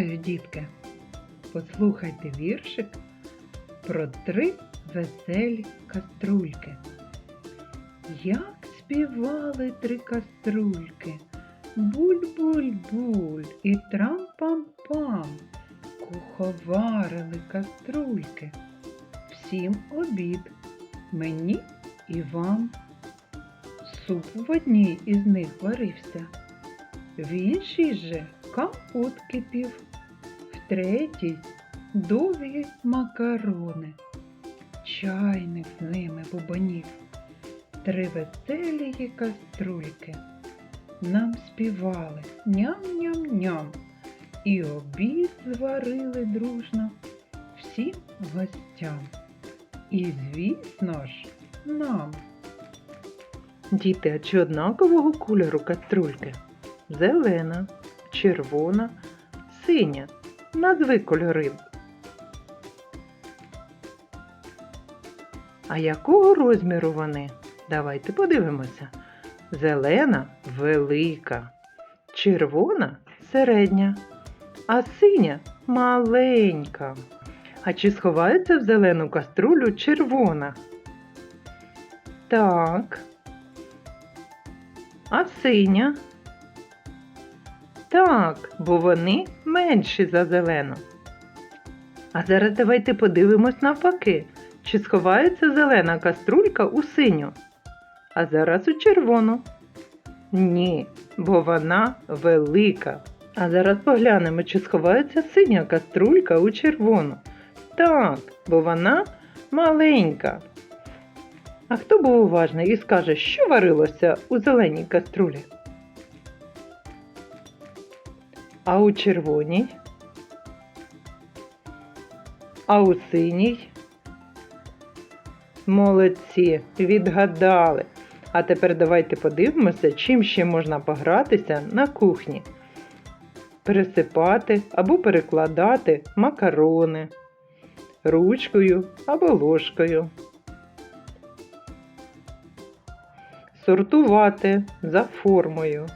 дітки. Послухайте віршик про три веселі каструльки. Як співали три каструльки, буль-буль-буль і трам-пам-пам, куховарили каструльки. Всім обід, мені і вам. Суп в одній із них варився, в іншій же компот кипів, третій довгі макарони. Чайник з ними бубонів. Три веселії каструльки нам співали ням-ням-ням. І обід зварили дружно всім гостям. І, звісно ж, нам. Діти, а чи однакового кольору каструльки? Зелена, червона, синя. Назви кольори. А якого розміру вони? Давайте подивимося. Зелена велика, червона середня, а синя маленька. А чи сховається в зелену каструлю червона? Так. А синя? Так, бо вони менші за зелену. А зараз давайте подивимось навпаки, чи сховається зелена каструлька у синю, а зараз у червону. Ні, бо вона велика. А зараз поглянемо, чи сховається синя каструлька у червону. Так, бо вона маленька. А хто був уважний і скаже, що варилося у зеленій каструлі? А у червоній? А у синій? Молодці, відгадали. А тепер давайте подивимося, чим ще можна погратися на кухні. Пересипати або перекладати макарони ручкою або ложкою. Сортувати за формою.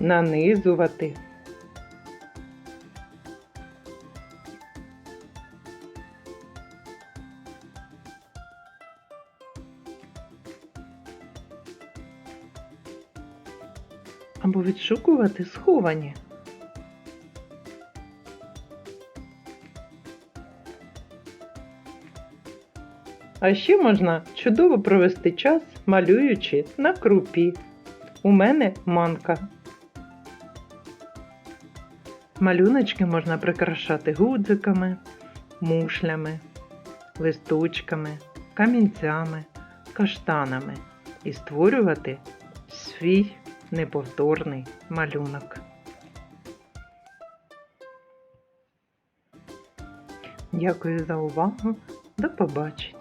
Нанизувати. Або відшукувати сховані. А ще можна чудово провести час, малюючи на крупі. У мене манка. Малюночки можна прикрашати гудзиками, мушлями, листочками, камінцями, каштанами і створювати свій неповторний малюнок. Дякую за увагу. До побачення!